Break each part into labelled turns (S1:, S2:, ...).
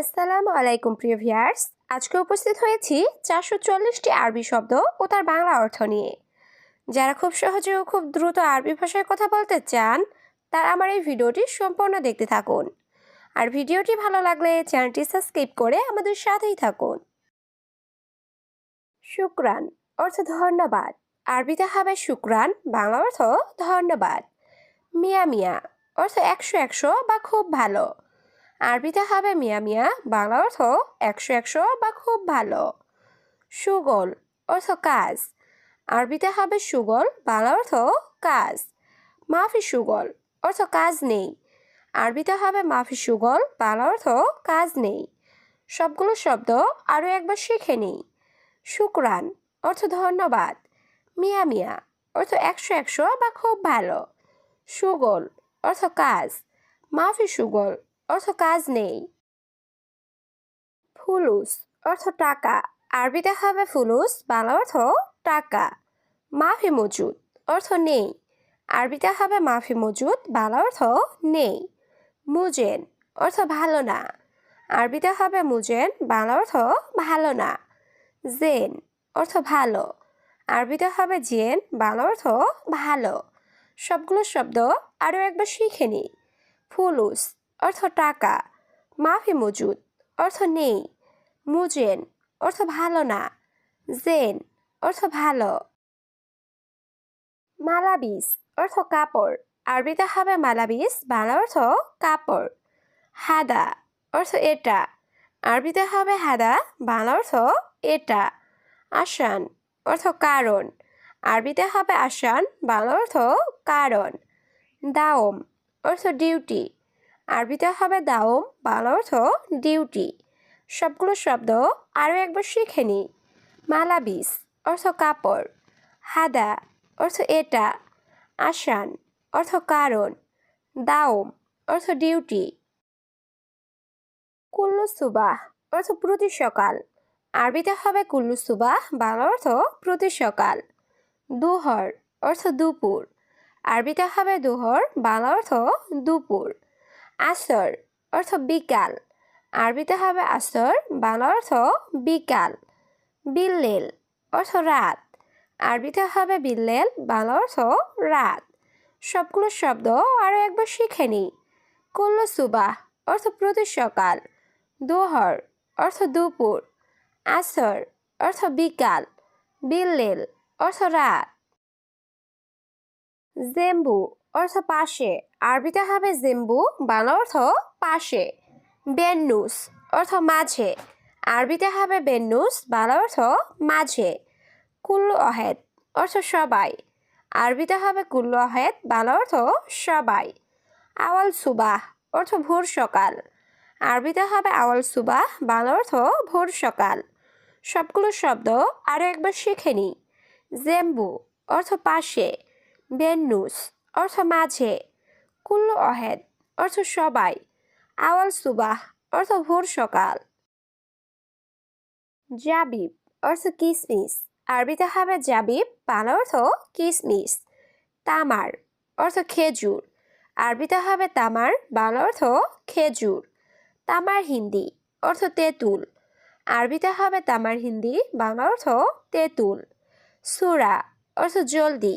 S1: আসসালামু আলাইকুম, প্রিয় ভিয়ার্স আজকে উপস্থিত হয়েছি চারশো চল্লিশটি আরবি শব্দ ও তার বাংলা অর্থ নিয়ে। যারা খুব সহজে ও খুব দ্রুত আরবি ভাষায় কথা বলতে চান, তারা আমার এই ভিডিওটি সম্পূর্ণ দেখতে থাকুন। আর ভিডিওটি ভালো লাগলে চ্যানেলটি সাবস্ক্রাইব করে আমাদের সাথেই থাকুন। শুক্রান অর্থ ধন্যবাদ। আরবিতে হবে শুক্রান, বাংলা অর্থ ধন্যবাদ। মিয়া মিয়া অর্থ একশো একশো বা খুব ভালো। আরবিতে হবে মিয়া মিয়া, বাংলা অর্থ একশো একশো বা খুব ভালো। সুগল অর্থ কাজ। আরবিতে হবে সুগল, বাংলা অর্থ কাজ। মাফি সুগল অর্থ কাজ নেই। আরবিতে হবে মাফি সুগল, বাংলা অর্থ কাজ নেই। সবগুলো শব্দ আরও একবার শিখে নিই। শুক্রান অর্থ ধন্যবাদ। মিয়া মিয়া অর্থ একশো একশো বা খুব ভালো। সুগল অর্থ কাজ। মাফি সুগল অর্থ কাজ নেই। ফুলুস, অর্থ টাকা। আরবিতে হবে ফুলুস, বাংলা অর্থ টাকা। মাফি মজুদ, অর্থ নেই। আরবিতে হবে মাফি মজুদ, বাংলা অর্থ নেই। মুজেন, অর্থ ভালো না। আরবিতে হবে মুজেন, বাংলা অর্থ ভালো না। জেন, অর্থ ভালো। আরবিতে হবে জেন, বাংলা অর্থ ভালো। সবগুলো শব্দ আরও একবার শিখে নিই ফুলুস অর্থ টাকা। মাফি মজুদ, অর্থ নেই। মুজেন, অর্থ ভালো না। জেন, অর্থ ভালো। মালাবিস, অর্থ কাপড়। আরবিতে হবে মালাবিস, বাংলা অর্থ কাপড়। হাদা, অর্থ এটা। আরবিতে হবে হাদা, বাংলা অর্থ এটা। আসান অর্থ কারণ। আরবিতে হবে আসান বাংলা অর্থ কারণ। দাওম, অর্থ ডিউটি। আরবিতে হবে দাওম বাংলা অর্থ ডিউটি সবগুলো শব্দ আরও একবার শিখে নিই মালাবিস, অর্থ কাপড়। হাদা, অর্থ এটা। আসান, অর্থ কারণ। দাওম অর্থ ডিউটি কুল্লু সুবাহ, অর্থ প্রতি সকাল। আরবিতে হবে কুল্লু সুবাহ বাংলা অর্থ প্রতি সকাল। দুহর, অর্থ দুপুর। আরবিতে হবে দুহর বাংলা অর্থ দুপুর। আসর, অর্থ বিকাল। আরবিতে হবে আসর বাংলা অর্থ বিকাল। বিল্লেল, অর্থ রাত। আরবিতে হবে বিল্লেল বাংলা অর্থ রাত। সবগুলো শব্দ আরও একবার শিখে নিই কুল্ল সুবাহ, অর্থ প্রতি সকাল। দোহর, অর্থ দুপুর। আসর, অর্থ বিকাল। বিল্লেল, অর্থ রাত। জেম্বু অর্থ পাশে। আরবিতে হবে জেম্বু, বাংলা অর্থ পাশে। বেন্নুস, অর্থ মাঝে। আরবিতে হবে বেন্নুস, বাংলা অর্থ মাঝে। কুল্লু অহেদ, অর্থ সবাই। আরবিতে হবে কুল্লু অহেদ, বাংলা অর্থ সবাই। আওয়াল সুবাহ, অর্থ ভোর সকাল। আরবিতে হবে আওয়াল সুবাহ, বাংলা অর্থ ভোর সকাল। সবগুলো শব্দ আরও একবার শিখে নিই। জেম্বু, অর্থ পাশে। বেন্নুস অর্থ মাঝে, কুল্লু অহেদ, অর্থ সবাই, আওয়াল সুবাহ, অর্থ ভোর সকাল। জাবিব, অর্থ কিসমিস, আরবিতে হবে জাবিব বাংলা অর্থ কিসমিস। তামার, অর্থ খেজুর, আরবিতে হবে তামার বাংলা অর্থ খেজুর। তামার হিন্দি, অর্থ তেঁতুল, আরবিতে হবে তামার হিন্দি বাংলা অর্থ তেঁতুল। সুরা, অর্থ জলদি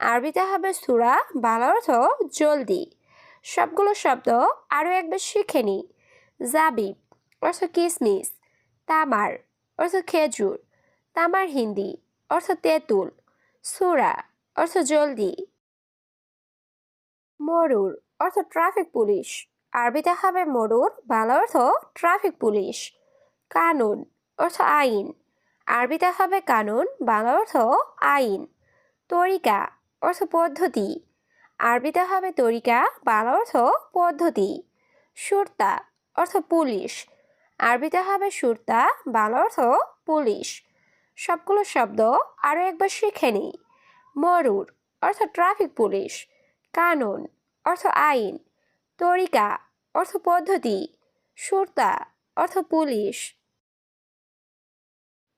S1: আরবিতে হবে সুরা বাংলা অর্থ জলদি। সবগুলো শব্দ আরও একবার শিখে নিই জাবিব, অর্থ কিসমিস। তামার, অর্থ খেজুর। তামার হিন্দি, অর্থ তেঁতুল। সুরা, অর্থ জলদি। মরুর, অর্থ ট্রাফিক পুলিশ। আরবিতে হবে মরুর বাংলা অর্থ ট্রাফিক পুলিশ। কানুন, অর্থ আইন। আরবিতে হবে কানুন বাংলা অর্থ আইন। তরিকা অর্থ পদ্ধতি। আরবিতে হবে তরিকা, বাংলা অর্থ পদ্ধতি। সুরতা, অর্থ পুলিশ। আরবিতে হবে সুরতা, বাংলা অর্থ পুলিশ। সবগুলো শব্দ আরও একবার শিখে নিই। মরুর, অর্থ ট্রাফিক পুলিশ। কানুন, অর্থ আইন। তরিকা, অর্থ পদ্ধতি। সুরতা, অর্থ পুলিশ।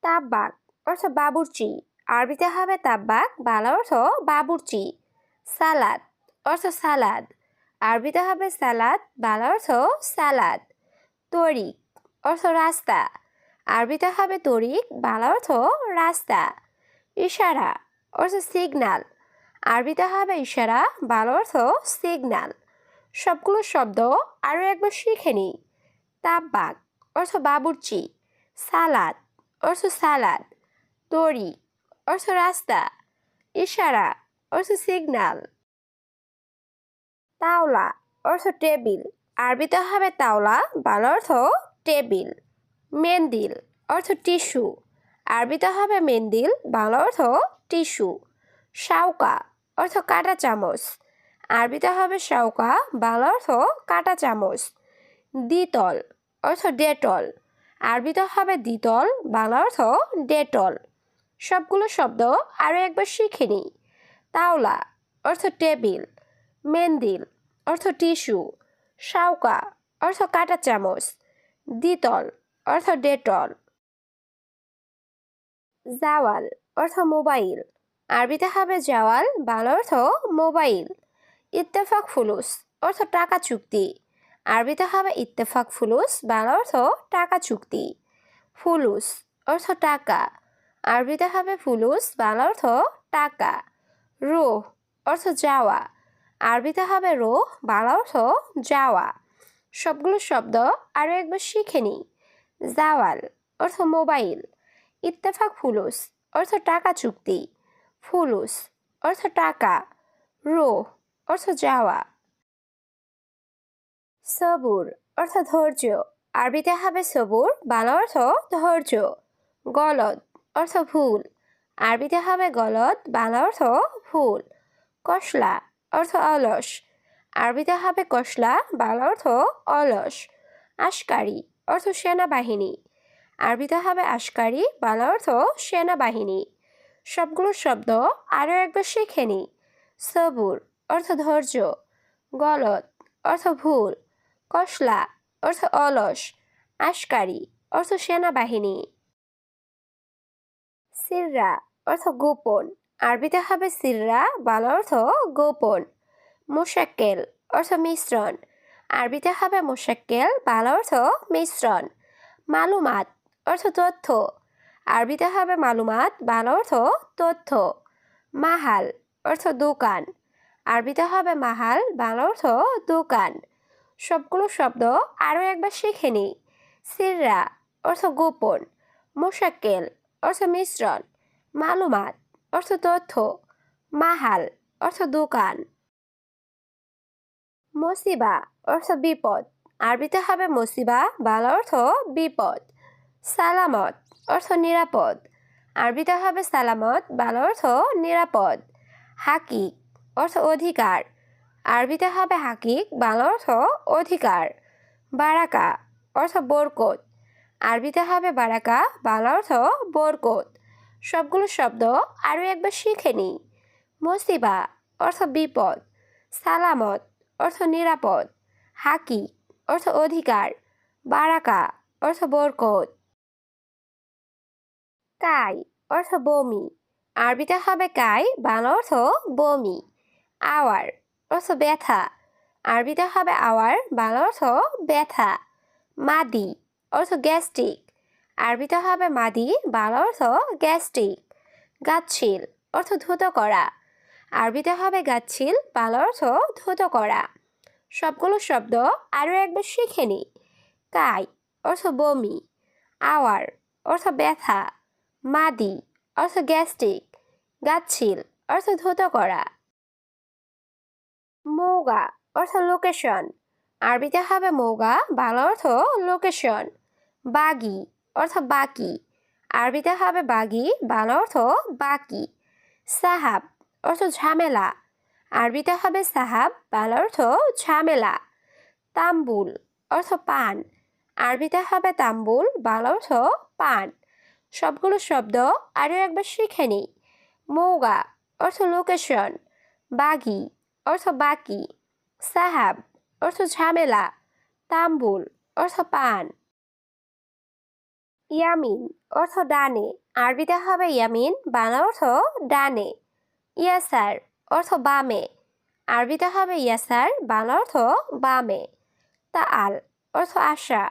S1: তাব্বাক, অর্থ বাবুর্চি। আরবিতে হবে তাব্বাক বাংলা অর্থ বাবুর্চি। সালাদ, অর্থ সালাদ। আরবিতে হবে সালাদ বাংলা অর্থ সালাদ। তরিক, অর্থ রাস্তা। আরবিতে হবে তরিক বাংলা অর্থ রাস্তা। ইশারা, অর্থ সিগনাল। আরবিতে হবে ইশারা বাংলা অর্থ সিগনাল। সবগুলো শব্দ আরও একবার শিখে নিই। তাব্বাক, অর্থ বাবুর্চি। সালাদ, অর্থ সালাদ। তরি অর্থ রাস্তা ইশারা অর্থ সিগনাল তাওলা অর্থ টেবিল আরবিতে হবে তাওলা বাংলা অর্থ টেবিল মেন্দিল অর্থ টিস্যু আরবিতে হবে মেন্দিল বাংলা অর্থ টিস্যু শাউকা অর্থ কাটা চামচ আরবিতে হবে শাউকা বাংলা অর্থ কাটা চামচ দ্বিতল অর্থ ডেটল আরবিতে হবে দ্বিতল বাংলা অর্থ ডেটল সবগুলো শব্দ আরও একবার শিখে নিই। তাওলা অর্থ টেবিল, মেন্দিল অর্থ টিস্যু শাউকা অর্থ কাটা চামচ, দ্বিতল অর্থ ডেটল। জাওয়াল অর্থ মোবাইল, আরবিতে হবে জাওয়াল, বাংলা অর্থ মোবাইল। ইত্তেফাক ফুলুস অর্থ টাকা চুক্তি, আরবিতে হবে ইত্তেফাক ফুলুস, বাংলা অর্থ টাকা চুক্তি। ফুলুস অর্থ টাকা আরবিতে হবে ফুলুস, বাংলা অর্থ টাকা। রোহ অর্থ যাওয়া। আরবিতে হবে রোহ, বাংলা অর্থ যাওয়া। সবগুলো শব্দ আরও একবার শিখে নিই। জাওয়াল অর্থ মোবাইল। ইত্তেফাক ফুলুস অর্থ টাকা চুক্তি। ফুলুস অর্থ টাকা। রোহ অর্থ যাওয়া। সবুর অর্থ ধৈর্য। আরবিতে হবে সবুর, বাংলা অর্থ ধৈর্য। গলদ অর্থ ভুল। আরবিতে হবে গলদ বাংলা অর্থ ভুল। কসলা, অর্থ অলস। আরবিতে হবে কসলা, বাংলা অর্থ অলস। আশকারি, অর্থ সেনাবাহিনী। আরবিতে হবে আশকারি, বাংলা অর্থ সেনাবাহিনী। সবগুলো শব্দ আরও একবার শিখে নি। সবুর, অর্থ ধৈর্য। গলদ অর্থ ভুল। কসলা, অর্থ অলস। আশকারি, অর্থ সেনাবাহিনী। সিররা অর্থ গোপন। আরবিতে হবে সিররা, বাংলা অর্থ গোপন। মোশাক্কেল অর্থ মিশ্রণ। আরবিতে হবে মোশাক্কেল, বাংলা অর্থ মিশ্রণ। মালুমাত অর্থ তথ্য। আরবিতে হবে মালুমাত, বাংলা অর্থ তথ্য। মাহাল অর্থ দোকান। আরবিতে হবে মাহাল, বাংলা অর্থ দোকান। সবগুলো শব্দ আরও একবার শিখে নিই। সিররা অর্থ গোপন। মোশাক্কেল অর্থ মিশ্রণ, মালুমাত, অর্থ তথ্য, মাহাল, অর্থ দোকান। মসিবা, অর্থ বিপদ, আরবিতে হবে মসিবা, বাংলা অর্থ বিপদ। সালামত, অর্থ নিরাপদ, আরবিতে হবে সালামত, বাংলা অর্থ নিরাপদ। হাকিক, অর্থ অধিকার, আরবিতে হবে হাকিক, বাংলা অর্থ অধিকার। বারাকা, অর্থ বরকত আরবিতে হবে বারাকা বাংলা অর্থ বরকত। সবগুলো শব্দ আরও একবার শিখে নিই। মসিবা, অর্থ বিপদ। সালামত, অর্থ নিরাপদ। হাকি, অর্থ অধিকার। বারাকা, অর্থ বরকত। কাই, অর্থ বমি। আরবিতে হবে কাই বাংলা অর্থ বমি। আওয়ার, অর্থ ব্যথা। আরবিতে হবে আওয়ার বাংলা অর্থ ব্যথা। মাদি অর্থ গ্যাস্ট্রিক। আরবিতে হবে মাদি, বাল অর্থ গ্যাস্ট্রিক। গাচ্ছিল, অর্থ ধুত করা। আরবিতে হবে গাচ্ছিল, বাংলা অর্থ ধুত করা। সবগুলো শব্দ আরও একবার শিখে নিই কাই, অর্থ বমি। আওয়ার, অর্থ ব্যথা। মাদি, অর্থ গ্যাস্ট্রিক। গাচ্ছিল, অর্থ ধুত করা। মৌগা, অর্থ লোকেশন। আরবিতে হবে মৌগা, বাংলা অর্থ লোকেশন। বাগি অর্থ বাকি। আরবিতে হবে বাগি, বাংলা অর্থ বাকি। সাহাব অর্থ ঝামেলা। আরবিতে হবে সাহাব, বাংলা অর্থ ঝামেলা। তাম্বুল অর্থ পান। আরবিতে হবে তাম্বুল, বাংলা অর্থ পান। সবগুলো শব্দ আরও একবার শিখে নিই। মৌগা অর্থ লোকেশন বাগি অর্থ বাকি। সাহাব অর্থ ঝামেলা। তাম্বুল অর্থ পান। ইয়ামিন অর্থ ডানে। আরবিতে হবে ইয়ামিন, বাংলা অর্থ ডানে। ইয়াসার অর্থ বামে। আরবিতে হবে ইয়াসার, বাংলা অর্থ বামে। তা আল অর্থ আশা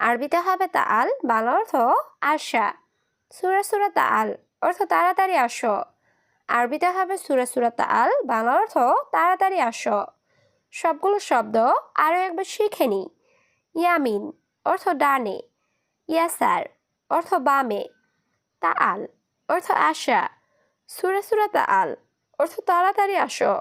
S1: আরবিতে হবে তাল বাংলা অর্থ আশা সুরা সুরা তা আল অর্থ তাড়াতাড়ি আসো। আরবিতে হবে সুরা সুরা তা আল বাংলা অর্থ তাড়াতাড়ি আসো। সবগুলো শব্দ আরও একবার শিখে নি ইয়ামিন অর্থ ডানে। ইয়াসার অর্থ বামে তা আল অর্থ আশা। সুরা সুরা আল অর্থ তাড়াতাড়ি আসো।